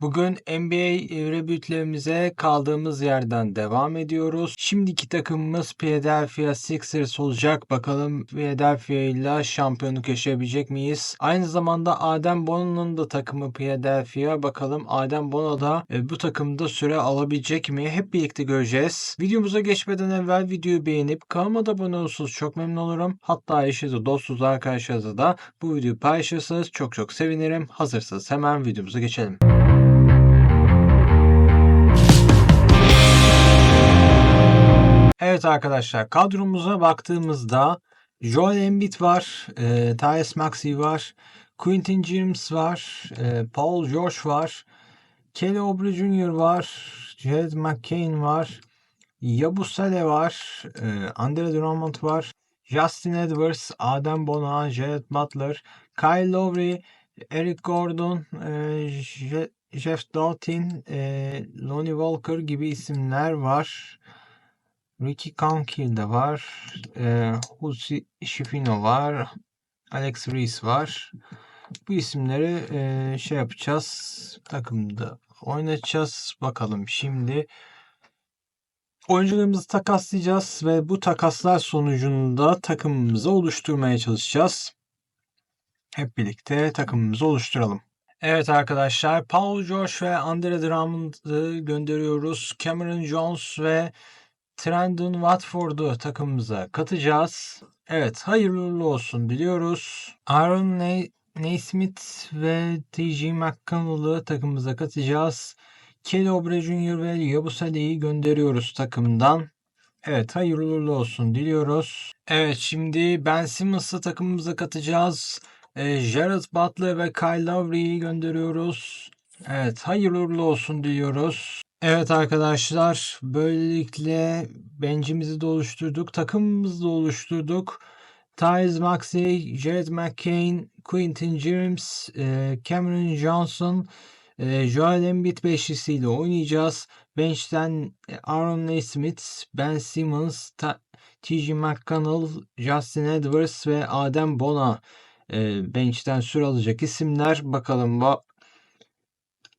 Bugün NBA rebootlerimize kaldığımız yerden devam ediyoruz. Şimdiki takımımız Philadelphia Sixers olacak. Bakalım Philadelphia ile şampiyonluk yaşayabilecek miyiz? Aynı zamanda Adem Bono'nun da takımı Philadelphia. Bakalım Adem Bono da e, bu takımda süre alabilecek mi? Hep birlikte göreceğiz. Videomuza geçmeden evvel videoyu beğenip kanalıma da abone olursanız çok memnun olurum. Hatta eşinize, dostunuz, arkadaşlarınızla da bu videoyu paylaşırsanız çok çok sevinirim. Hazırsanız hemen videomuza geçelim. Evet arkadaşlar kadromuza baktığımızda Joel Embiid var, e, Tyrese Maxey var, Quentin James var, e, Paul George var, Kelly Oubre Jr. var, Jared McCain var, Yabusele var, e, Andre Drummond var, Justin Edwards, Adem Bona, Jared Butler, Kyle Lowry, Eric Gordon, e, Je- Jeff Dalton, e, Lonnie Walker gibi isimler var. Ricky Conkill de var. E, Husi Shifino var. Alex Reese var. Bu isimleri e, şey yapacağız. Takımda oynatacağız. Bakalım şimdi oyuncularımızı takaslayacağız ve bu takaslar sonucunda takımımızı oluşturmaya çalışacağız. Hep birlikte takımımızı oluşturalım. Evet arkadaşlar Paul George ve Andre Drummond'ı gönderiyoruz. Cameron Jones ve Trendon Watford'u takımımıza katacağız. Evet hayırlı olsun diliyoruz. Aaron Ney Naismith ve T.J. McConnell'ı takımımıza katacağız. Kelly Oubre Jr. ve Yabusele'yi gönderiyoruz takımdan. Evet hayırlı olsun diliyoruz. Evet şimdi Ben Simmons'ı takımımıza katacağız. Ee, Jared Butler ve Kyle Lowry'yi gönderiyoruz. Evet hayırlı olsun diliyoruz. Evet arkadaşlar böylelikle bencimizi de oluşturduk. Takımımızı da oluşturduk. Tyrese Maxey, Jared McCain, Quentin James, e, Cameron Johnson, e, Joel Embiid beşlisiyle oynayacağız. Bench'ten e, Aaron Nesmith, Ben Simmons, T.J. McConnell, Justin Edwards ve Adem Bona bench'ten süre alacak isimler. Bakalım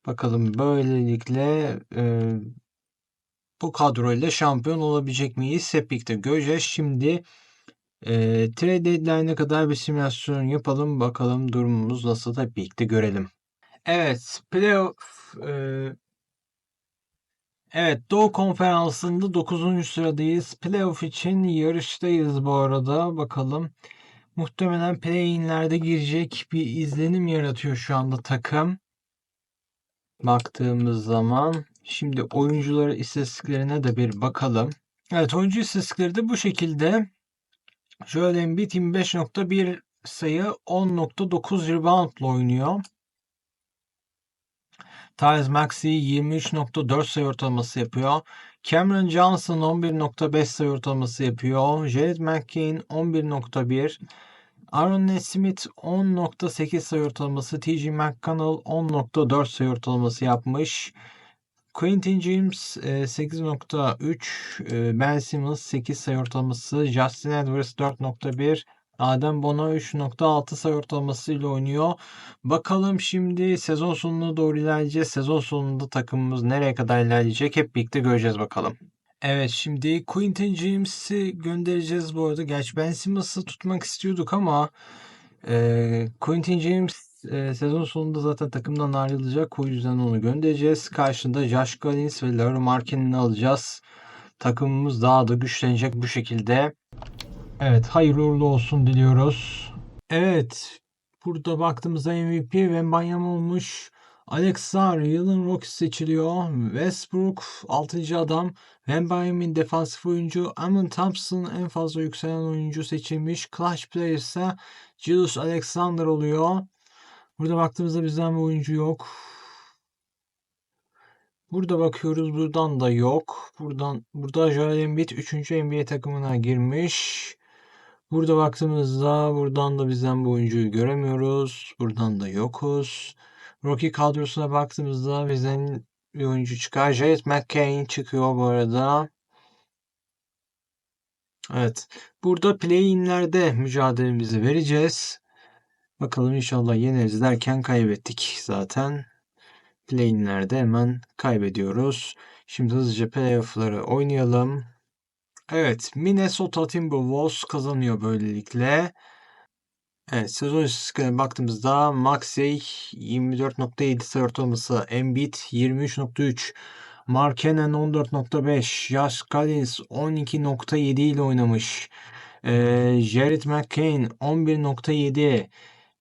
Bakalım böylelikle e, bu kadroyla şampiyon olabilecek miyiz? Hep birlikte göreceğiz. Şimdi e, trade deadline'e kadar bir simülasyon yapalım. Bakalım durumumuz nasıl hep birlikte görelim. Evet, playoff e, Evet, Doğu Konferansı'nda 9. sıradayız. Playoff için yarıştayız bu arada. Bakalım. Muhtemelen play-in'lerde girecek bir izlenim yaratıyor şu anda takım baktığımız zaman şimdi oyuncuları istatistiklerine de bir bakalım. Evet oyuncu istatistikleri de bu şekilde. Joel Embiid 25.1 sayı 10.9 reboundla oynuyor. Tyrese Maxey 23.4 sayı ortalaması yapıyor. Cameron Johnson 11.5 sayı ortalaması yapıyor. Jared McCain 11.1 Aaron Nesmith 10.8 sayı ortalaması, T.J. McConnell 10.4 sayı ortalaması yapmış. Quentin James 8.3, e, Ben Simmons 8 sayı ortalaması, Justin Edwards 4.1, Adem Bono 3.6 sayı ortalaması ile oynuyor. Bakalım şimdi sezon sonuna doğru ilerleyeceğiz. Sezon sonunda takımımız nereye kadar ilerleyecek hep birlikte göreceğiz bakalım. Evet şimdi Quentin James'i göndereceğiz bu arada. Gerçi Ben Simmons'ı tutmak istiyorduk ama e, Quentin James e, sezon sonunda zaten takımdan ayrılacak. O yüzden onu göndereceğiz. Karşında Josh Collins ve Larry Markin'i alacağız. Takımımız daha da güçlenecek bu şekilde. Evet hayırlı uğurlu olsun diliyoruz. Evet burada baktığımızda MVP Wembanyama olmuş. Alex Sarr yılın rookie seçiliyor. Westbrook 6. adam. Wembanyama'nın defansif oyuncu. Amon Thompson en fazla yükselen oyuncu seçilmiş. Clutch player ise Julius Alexander oluyor. Burada baktığımızda bizden bir oyuncu yok. Burada bakıyoruz. Buradan da yok. Buradan burada Joel Embiid 3. NBA takımına girmiş. Burada baktığımızda buradan da bizden bu oyuncuyu göremiyoruz. Buradan da yokuz. Rocky kadrosuna baktığımızda bizden bir oyuncu çıkar. Jared McCain çıkıyor bu arada. Evet. Burada play-in'lerde mücadelemizi vereceğiz. Bakalım inşallah yeneriz derken kaybettik zaten. Play-in'lerde hemen kaybediyoruz. Şimdi hızlıca playoff'ları oynayalım. Evet, Minnesota Timberwolves kazanıyor böylelikle. Evet, sezon istatistiklerine baktığımızda Maxey 24.7 sayı ortalaması, Embiid 23.3, Markkanen 14.5, Josh Collins 12.7 ile oynamış. Ee, Jared McCain 11.7,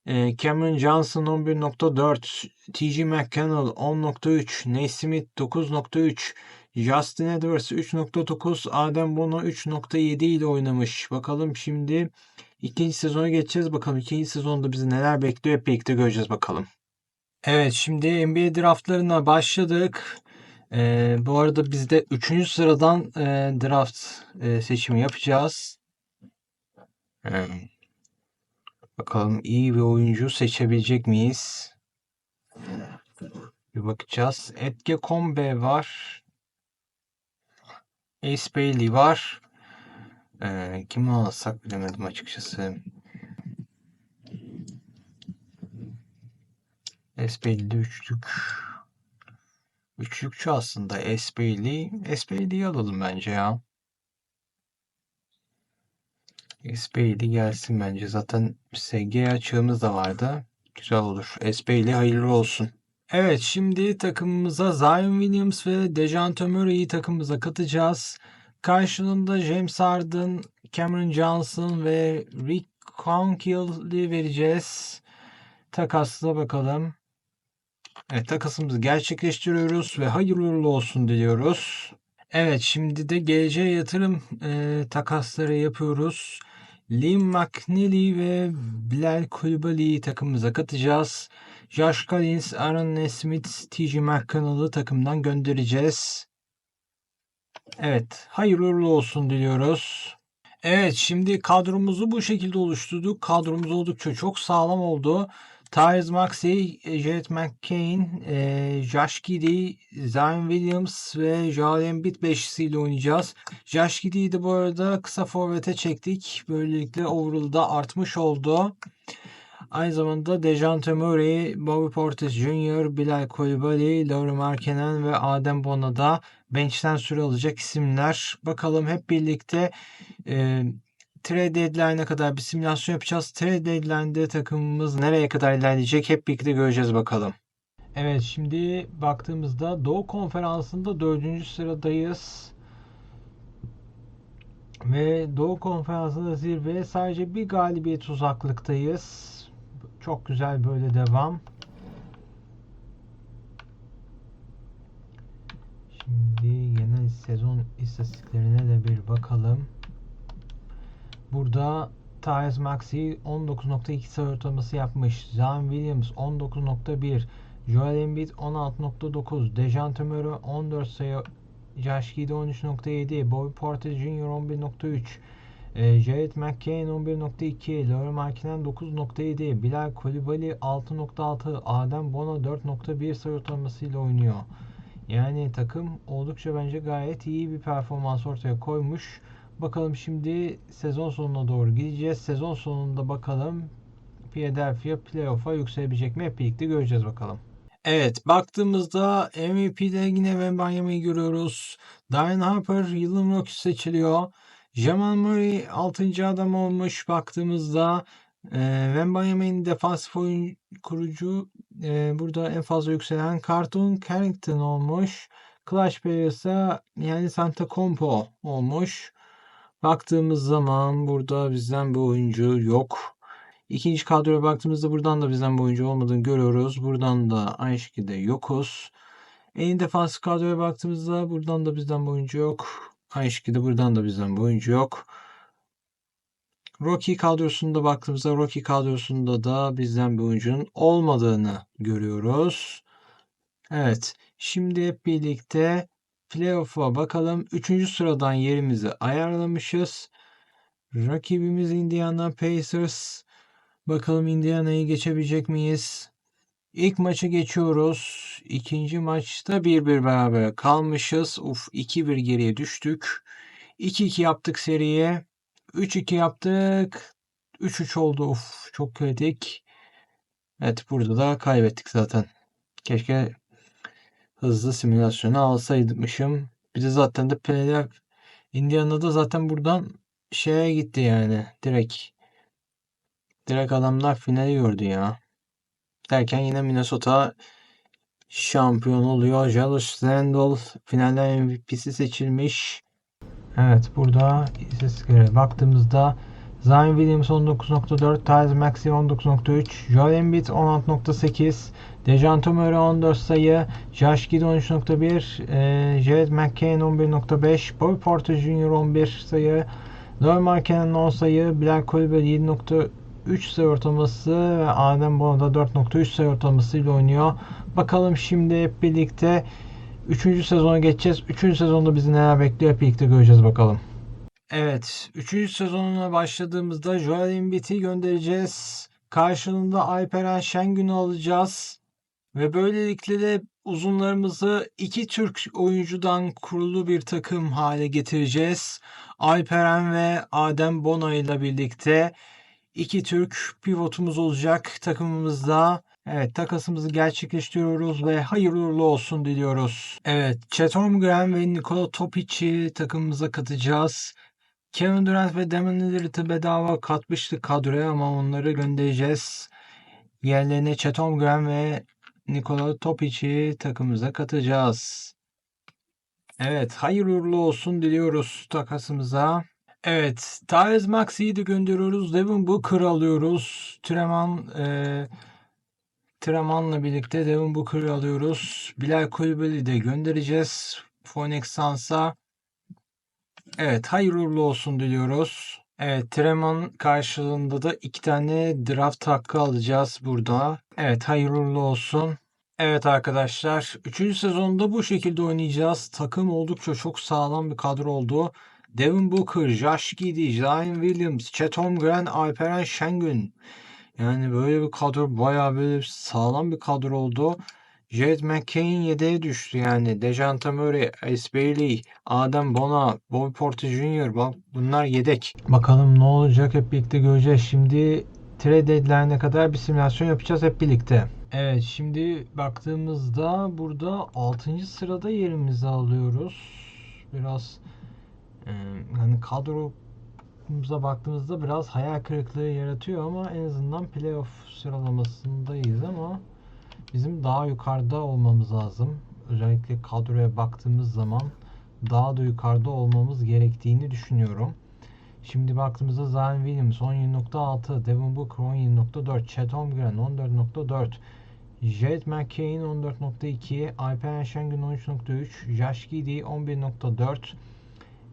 ee, Cameron Johnson 11.4, T.J. McConnell 10.3, Naismith 9.3, Justin Edwards 3.9, Adem Bono 3.7 ile oynamış. Bakalım şimdi ikinci sezona geçeceğiz. Bakalım ikinci sezonda bizi neler bekliyor hep birlikte göreceğiz bakalım. Evet şimdi NBA draftlarına başladık. Ee, bu arada biz de 3. sıradan e, draft e, seçimi yapacağız. Ee, bakalım iyi bir oyuncu seçebilecek miyiz? Bir bakacağız. Edge Combe var. Ace Bailey var. Ee, kimi alsak bilemedim açıkçası. Bailey'de üçlük. Üçlükçü aslında. Ace Bailey'i alalım bence ya. Bailey gelsin bence. Zaten SG açığımız da vardı. Güzel olur. Bailey hayırlı olsun. Evet şimdi takımımıza Zion Williams ve Dejante Murray'i takımımıza katacağız. Karşılığında James Harden, Cameron Johnson ve Rick Conkill'i vereceğiz. Takasla bakalım. Evet takasımızı gerçekleştiriyoruz ve hayırlı olsun diliyoruz. Evet şimdi de geleceğe yatırım e, takasları yapıyoruz. Liam McNeely ve Bilal Kulübali'yi takımımıza katacağız. Josh Collins, Aaron Nesmith, T.J. McConnell'ı takımdan göndereceğiz. Evet, hayırlı olsun diliyoruz. Evet, şimdi kadromuzu bu şekilde oluşturduk. Kadromuz oldukça çok sağlam oldu. Tyrese Maxey, Jared McCain, e, Josh Giddey, Zion Williams ve Joel Embiid beşlisiyle oynayacağız. Josh Giddey'i de bu arada kısa forvete çektik. Böylelikle overall'da artmış oldu. Aynı zamanda Dejante Murray, Bobby Portis Jr., Bilal Coulibaly, Lauri Markkanen ve Adem Bona da bench'ten süre alacak isimler. Bakalım hep birlikte e, trade deadline'a kadar bir simülasyon yapacağız. Trade deadline'de takımımız nereye kadar ilerleyecek hep birlikte göreceğiz bakalım. Evet şimdi baktığımızda Doğu Konferansı'nda dördüncü sıradayız. Ve Doğu Konferansı'nda zirve sadece bir galibiyet uzaklıktayız. Çok güzel böyle devam. Şimdi genel sezon istatistiklerine de bir bakalım. Burada Tyrese Maxey 19.2 sayı ortalaması yapmış. Zion Williams 19.1 Joel Embiid 16.9 Dejante Murray 14 sayı Josh Giddey 13.7 Bobby Portis Jr. 11.3 e, Jared McCain 11.2 Lauri Markkanen 9.7 Bilal Coulibaly 6.6 Adem Bona 4.1 sayı ortalamasıyla oynuyor. Yani takım oldukça bence gayet iyi bir performans ortaya koymuş. Bakalım şimdi sezon sonuna doğru gideceğiz. Sezon sonunda bakalım Philadelphia playoff'a yükselebilecek mi? Hep birlikte göreceğiz bakalım. Evet baktığımızda MVP'de yine Wembanyama'yı görüyoruz. Diane Harper yılın rookie seçiliyor. Jamal Murray 6. adam olmuş baktığımızda. E, Wembanyama'nın defansif oyun kurucu e, burada en fazla yükselen Carlton Carrington olmuş. Clash Player ise yani Santa Compo olmuş. Baktığımız zaman burada bizden bir oyuncu yok. İkinci kadroya baktığımızda buradan da bizden bir oyuncu olmadığını görüyoruz. Buradan da aynı şekilde yokuz. En defansif kadroya baktığımızda buradan da bizden bir oyuncu yok. Aynı şekilde buradan da bizden bir oyuncu yok. Rocky kadrosunda baktığımızda Rocky kadrosunda da bizden bir oyuncunun olmadığını görüyoruz. Evet. Şimdi hep birlikte playoff'a bakalım. Üçüncü sıradan yerimizi ayarlamışız. Rakibimiz Indiana Pacers. Bakalım Indiana'yı geçebilecek miyiz? İlk maçı geçiyoruz. İkinci maçta 1-1 beraber kalmışız. Uf 2-1 geriye düştük. 2-2 yaptık seriye. 3-2 yaptık. 3-3 oldu. Uf çok kritik. Evet burada da kaybettik zaten. Keşke hızlı simülasyonu alsaymışım. Bir de zaten de playoff Indiana'da zaten buradan şeye gitti yani direkt. Direkt adamlar finali gördü ya. Derken yine Minnesota şampiyon oluyor. Julius Randle finalde MVP'si seçilmiş. Evet burada istatistiklere baktığımızda Zion Williams 19.4, Tyrese Maxey 19.3, Joel Embiid 16.8, Dejounte Murray 14 sayı, Josh Giddey 13.1, e, Jared McCain 11.5, Bobby Porter Jr. 11 sayı, Laurie Markkanen 10 sayı, Bilal Coulibaly 7.3 sayı ortalaması ve Adem Bono da 4.3 sayı ortalamasıyla oynuyor. Bakalım şimdi hep birlikte 3. sezona geçeceğiz. 3. sezonda bizi neler bekliyor hep birlikte göreceğiz bakalım. Evet, 3. sezonuna başladığımızda Joel Embiid'i göndereceğiz. Karşılığında Alperen Şengün'ü alacağız. Ve böylelikle de uzunlarımızı iki Türk oyuncudan kurulu bir takım hale getireceğiz. Alperen ve Adem Bona ile birlikte iki Türk pivotumuz olacak takımımızda. Evet takasımızı gerçekleştiriyoruz ve hayırlı olsun diliyoruz. Evet Chet Holmgren ve Nikola Topic'i takımımıza katacağız. Kevin Durant ve Damian Lillard'ı bedava katmıştık kadroya ama onları göndereceğiz. Yerlerine Chet Holmgren ve Nikola Topic'i takımımıza katacağız. Evet hayırlı olsun diliyoruz takasımıza. Evet Tyrese Maxey'i de gönderiyoruz. Devin Booker'ı alıyoruz. Treman e, Treman'la birlikte Devin Booker'ı alıyoruz. Bilal Kulübeli de göndereceğiz. Phoenix Suns'a. Evet hayırlı olsun diliyoruz. Evet Treman karşılığında da iki tane draft hakkı alacağız burada. Evet hayırlı olsun. Evet arkadaşlar 3. sezonda bu şekilde oynayacağız. Takım oldukça çok sağlam bir kadro oldu. Devin Booker, Josh Giddey, Zion Williams, Chet Holmgren, Alperen Şengün. Yani böyle bir kadro bayağı böyle sağlam bir kadro oldu. Jared McCain yedeğe düştü yani. Dejounte Murray, Ace Bailey, Adem Bona, Bobby Porter Jr. Bak bunlar yedek. Bakalım ne olacak hep birlikte göreceğiz. Şimdi trade deadline'e kadar bir simülasyon yapacağız hep birlikte. Evet şimdi baktığımızda burada 6. sırada yerimizi alıyoruz. Biraz hani kadromuza baktığımızda biraz hayal kırıklığı yaratıyor ama en azından playoff sıralamasındayız ama bizim daha yukarıda olmamız lazım. Özellikle kadroya baktığımız zaman daha da yukarıda olmamız gerektiğini düşünüyorum. Şimdi baktığımızda Zion Williams 17.6, Devin Booker 17.4, Chet Holmgren 14.4, Jet McCain 14.2, Alperen Şengün 13.3, Josh Giddey 11.4,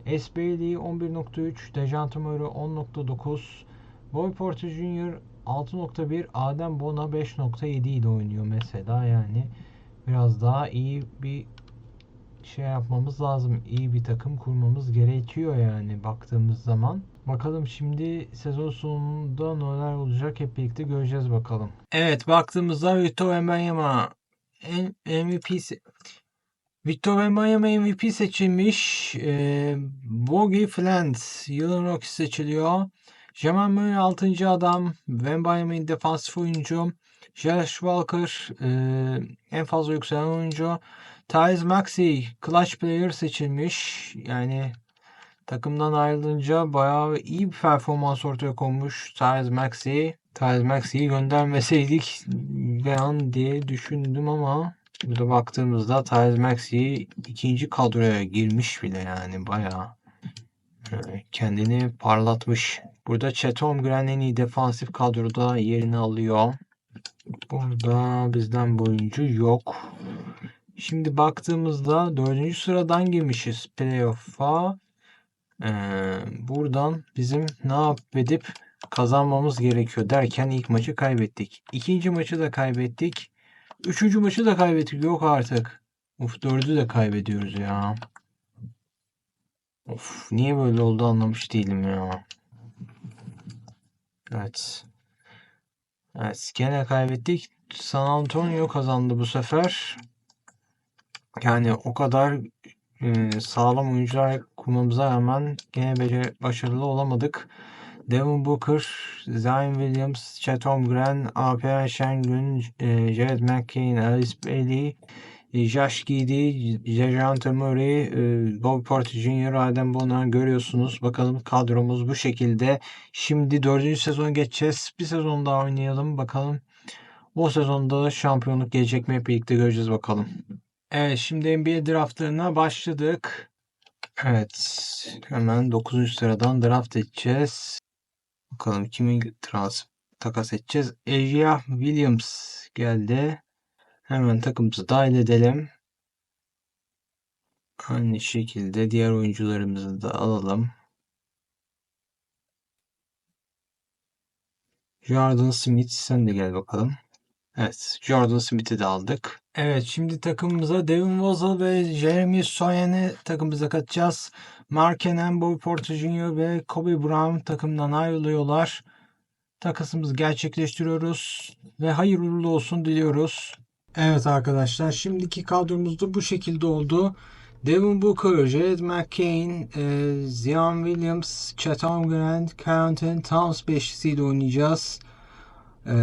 S. Bailey 11.3, Dejounte Murray 10.9, Bobby Porter Jr. 6.1, Adem Bona 5.7 ile oynuyor mesela yani biraz daha iyi bir şey yapmamız lazım. İyi bir takım kurmamız gerekiyor yani baktığımız zaman. Bakalım şimdi sezon sonunda neler olacak hep birlikte göreceğiz bakalım. Evet baktığımızda Victor Wembanyama MVP Victor Wembanyama MVP seçilmiş. Ee, Bogey Flint yılın Rocky seçiliyor. Jamal Murray 6. adam. Wembanyama defansif oyuncu. Josh Walker e, en fazla yükselen oyuncu. Tyrese Maxey clutch player seçilmiş. Yani takımdan ayrılınca bayağı iyi bir performans ortaya konmuş Tyrese Maxey. Tyrese Maxey'i göndermeseydik ben diye düşündüm ama burada baktığımızda Tyrese Maxey ikinci kadroya girmiş bile yani bayağı kendini parlatmış. Burada Chet Holmgren en iyi defansif kadroda yerini alıyor. Burada bizden bu oyuncu yok. Şimdi baktığımızda dördüncü sıradan girmişiz playoff'a. Ee, buradan bizim ne yapıp edip kazanmamız gerekiyor derken ilk maçı kaybettik. İkinci maçı da kaybettik. Üçüncü maçı da kaybettik. Yok artık. Uf dördü de kaybediyoruz ya. Of niye böyle oldu anlamış değilim ya. Evet. Evet gene kaybettik. San Antonio kazandı bu sefer. Yani o kadar e, sağlam oyuncular kurmamıza rağmen gene başarılı olamadık. Devin Booker, Zion Williams, Chet Holmgren, Alperen Şengün, e, Jared McCain, Alice Bailey Josh Giddy, Jejante Murray, e, Bobby Porter Jr., Adem Bonar görüyorsunuz. Bakalım kadromuz bu şekilde. Şimdi dördüncü sezon geçeceğiz. Bir sezon daha oynayalım. Bakalım o sezonda şampiyonluk gelecek mi? Hep birlikte göreceğiz bakalım. Evet şimdi NBA draftlarına başladık. Evet hemen 9. sıradan draft edeceğiz. Bakalım kimi trans takas edeceğiz. Asia Williams geldi. Hemen takımımızı dahil edelim. Aynı şekilde diğer oyuncularımızı da alalım. Jordan Smith sen de gel bakalım. Evet, Jordan Smith'i de aldık. Evet, şimdi takımımıza Devin Vassell ve Jeremy Soyen'i takımımıza katacağız. Markkanen, Bobby Porter Jr. ve Kobe Brown takımdan ayrılıyorlar. Takasımızı gerçekleştiriyoruz ve hayırlı olsun diliyoruz. Evet arkadaşlar, şimdiki kadromuz da bu şekilde oldu. Devin Booker, Jared McCain, e, Zion Williams, Chet Holmgren, Carrington, Towns beşlisiyle oynayacağız. E,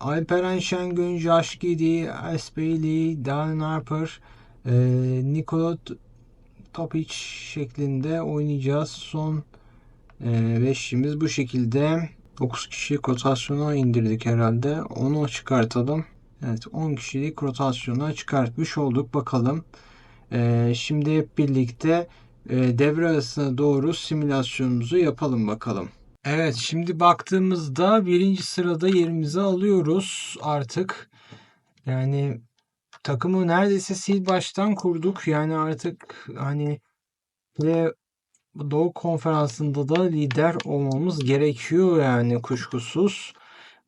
Alperen Şengün, Josh Giddy, Ice Bailey, Darren Harper, e, Nikola Topic şeklinde oynayacağız. Son e, beşimiz bu şekilde. 9 kişi rotasyona indirdik herhalde. Onu çıkartalım. Evet 10 kişilik rotasyona çıkartmış olduk. Bakalım. Ee, şimdi hep birlikte e, devre arasına doğru simülasyonumuzu yapalım bakalım. Evet şimdi baktığımızda birinci sırada yerimizi alıyoruz artık. Yani takımı neredeyse sil baştan kurduk. Yani artık hani ve Doğu Konferansı'nda da lider olmamız gerekiyor yani kuşkusuz.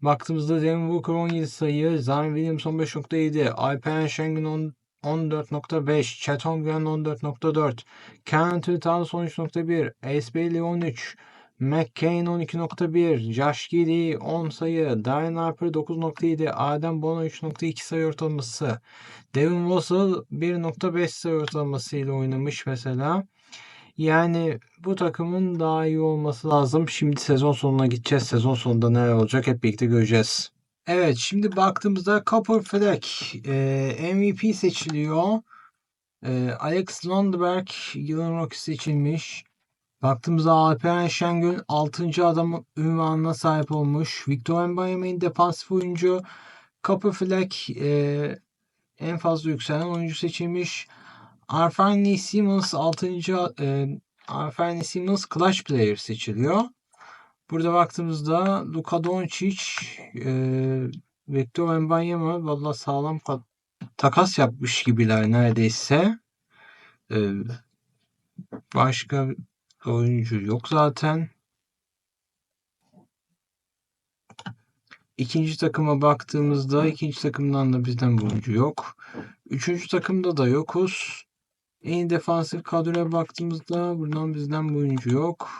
Baktığımızda Devin Booker 17 sayı, Zion Williams 15.7, Alperen Şengün 10 14.5, Chet Holmgren 14.4, Cantor Towns 13.1, Ace Bailey 13, McCain 12.1, Josh Giddy 10 sayı, Darren Harper 9.7, Adem Bono 3.2 sayı ortalaması, Devin Vassell 1.5 sayı ortalaması ile oynamış mesela. Yani bu takımın daha iyi olması lazım. Şimdi sezon sonuna gideceğiz. Sezon sonunda neler olacak hep birlikte göreceğiz. Evet şimdi baktığımızda Copper Fleck e, MVP seçiliyor. E, Alex Lundberg yılın Rocky seçilmiş. Baktığımızda Alperen Şengül 6. adam ünvanına sahip olmuş. Victor Mbanyama defansif oyuncu. Copper Fleck e, en fazla yükselen oyuncu seçilmiş. Arfani Simmons 6. E, Arfani Simmons Clutch Player seçiliyor. Burada baktığımızda Luka Doncic, e, Victor Wembanyama valla sağlam takas yapmış gibiler neredeyse. E, başka oyuncu yok zaten. İkinci takıma baktığımızda ikinci takımdan da bizden bir oyuncu yok. Üçüncü takımda da yokuz. En defansif kadroya baktığımızda buradan bizden bir oyuncu yok.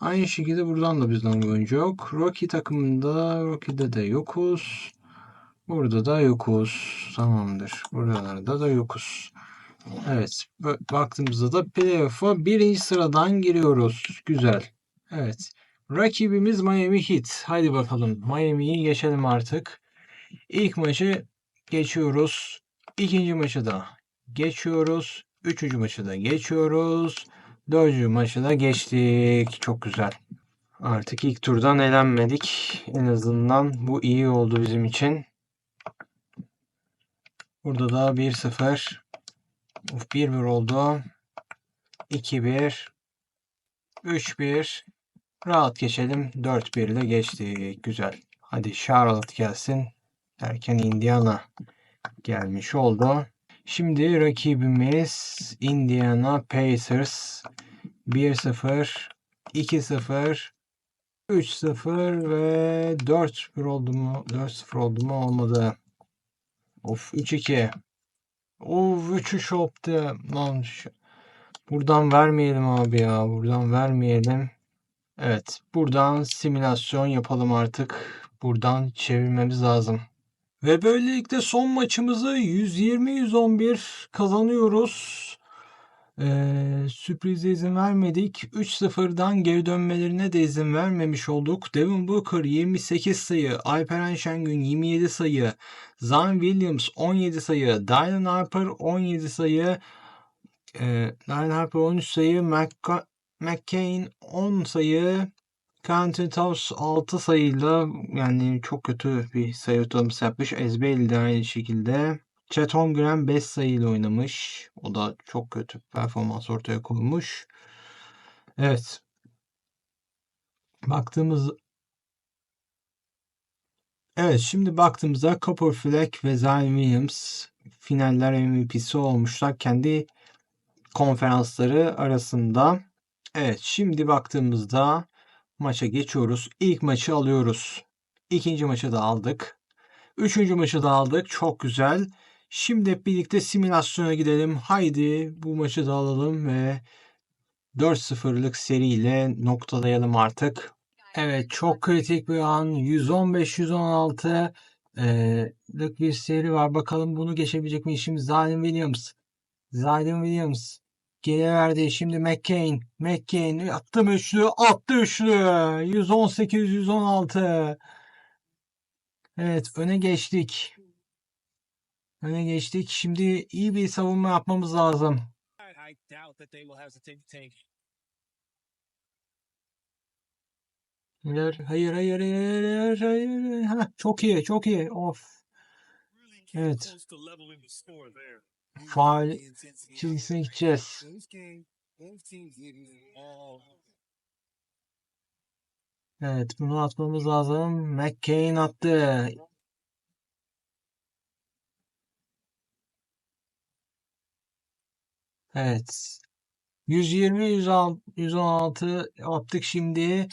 Aynı şekilde buradan da bizden bir oyuncu yok. Rocky takımında Rocky'de de yokuz. Burada da yokuz. Tamamdır. Buralarda da yokuz. Evet. Baktığımızda da playoff'a birinci sıradan giriyoruz. Güzel. Evet. Rakibimiz Miami Heat. Haydi bakalım. Miami'yi geçelim artık. İlk maçı geçiyoruz. İkinci maçı da geçiyoruz. Üçüncü maçı da geçiyoruz. Dördüncü maçı da geçtik. Çok güzel. Artık ilk turdan elenmedik. En azından bu iyi oldu bizim için. Burada da 1-0. 1-1 oldu. 2-1. 3-1. Rahat geçelim. 4-1 ile geçtik. Güzel. Hadi Charlotte gelsin. Derken Indiana gelmiş oldu. Şimdi rakibimiz Indiana Pacers 1-0, 2-0, 3-0 ve 4-1 oldu mu? 4-0 oldu mu? Olmadı. Of 3-2. Of 3-3 oldu. Lan buradan vermeyelim abi ya. Buradan vermeyelim. Evet. Buradan simülasyon yapalım artık. Buradan çevirmemiz lazım. Ve böylelikle son maçımızı 120-111 kazanıyoruz. Ee, sürprize izin vermedik. 3-0'dan geri dönmelerine de izin vermemiş olduk. Devin Booker 28 sayı, Alperen Şengün 27 sayı, Zion Williams 17 sayı, Dylan Harper 17 sayı, e, Dylan Harper 13 sayı, Mc- McCain 10 sayı, Quentin Towns 6 sayıyla yani çok kötü bir sayı ortalaması yapmış. Ezbeli de aynı şekilde. Chet Holmgren 5 sayıyla oynamış. O da çok kötü performans ortaya koymuş. Evet. Baktığımız Evet şimdi baktığımızda Copper ve Zion Williams finaller MVP'si olmuşlar kendi konferansları arasında. Evet şimdi baktığımızda maça geçiyoruz. İlk maçı alıyoruz. İkinci maçı da aldık. Üçüncü maçı da aldık. Çok güzel. Şimdi hep birlikte simülasyona gidelim. Haydi bu maçı da alalım ve 4-0'lık seriyle noktalayalım artık. Evet çok kritik bir an. 115-116 eee, lık bir seri var. Bakalım bunu geçebilecek mi? Şimdi Zion Williams. Zion Williams. Geri verdi. Şimdi McCain. McCain attı mı üçlü? Attı üçlü. 118-116. Evet öne geçtik. Öne geçtik. Şimdi iyi bir savunma yapmamız lazım. Hayır, hayır, hayır, hayır, hayır, hayır. Heh, çok iyi, çok iyi. Of. Evet. Faal çizgisine. Evet, bunu atmamız lazım. McCain attı. Evet. 120 116 116 yaptık şimdi.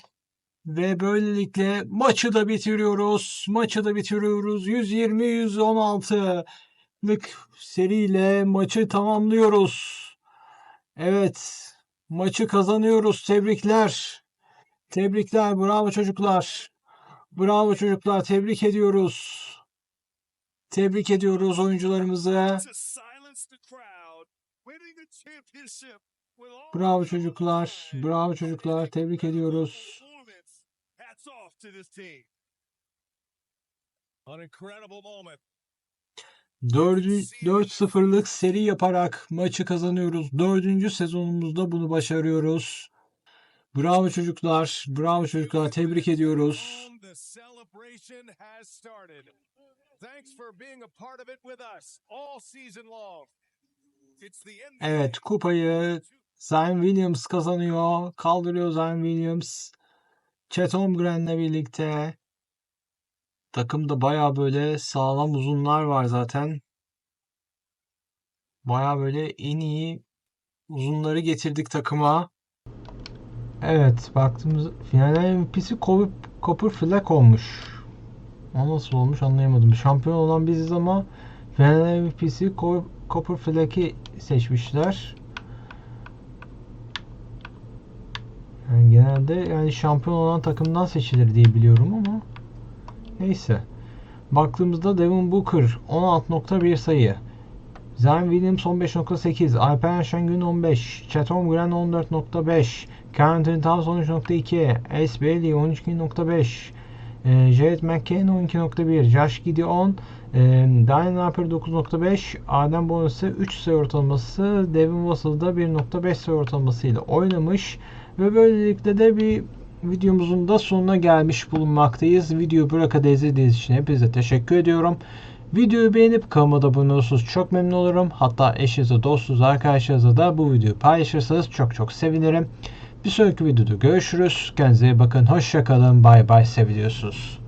Ve böylelikle maçı da bitiriyoruz. Maçı da bitiriyoruz. 120 116'lık seriyle maçı tamamlıyoruz. Evet. Maçı kazanıyoruz. Tebrikler. Tebrikler. Bravo çocuklar. Bravo çocuklar. Tebrik ediyoruz. Tebrik ediyoruz oyuncularımızı. Bravo çocuklar. Bravo çocuklar. Tebrik ediyoruz. To this team. An incredible moment. 4 4-0'lık seri yaparak maçı kazanıyoruz. Dördüncü sezonumuzda bunu başarıyoruz. Bravo çocuklar. Bravo çocuklar. Tebrik ediyoruz. Evet kupayı Zion Williams kazanıyor. Kaldırıyor Zion Williams. Chet Holmgren'le birlikte. Takımda baya böyle sağlam uzunlar var zaten. Baya böyle en iyi uzunları getirdik takıma. Evet baktığımız final MVP'si Kobe, Copper Fleck olmuş. O nasıl olmuş anlayamadım. Şampiyon olan biziz ama final MVP'si Kobe, Copper Fleck'i seçmişler. Yani genelde yani şampiyon olan takımdan seçilir diye biliyorum ama neyse. Baktığımızda Devin Booker 16.1 sayı. Zion Williams 15.8, Alperen Şengün 15, Chet Holmgren 14.5, Carrington Towns 13.2, Ace Bailey 12.5, e, Jared McCain 12.1, Josh Gideon, e, Diane Harper 9.5, Adem Bonus'u 3 sayı ortalaması, Devin Vassell da 1.5 sayı ortalamasıyla oynamış ve böylelikle de bir videomuzun da sonuna gelmiş bulunmaktayız. Videoyu buraya kadar izlediğiniz için hepinize teşekkür ediyorum. Videoyu beğenip kanalıma da abone olursanız çok memnun olurum. Hatta eşinize, dostunuz, arkadaşlarınıza da bu videoyu paylaşırsanız çok çok sevinirim. Bir sonraki videoda görüşürüz. Kendinize iyi bakın. Hoşçakalın. Bay bay. Seviliyorsunuz.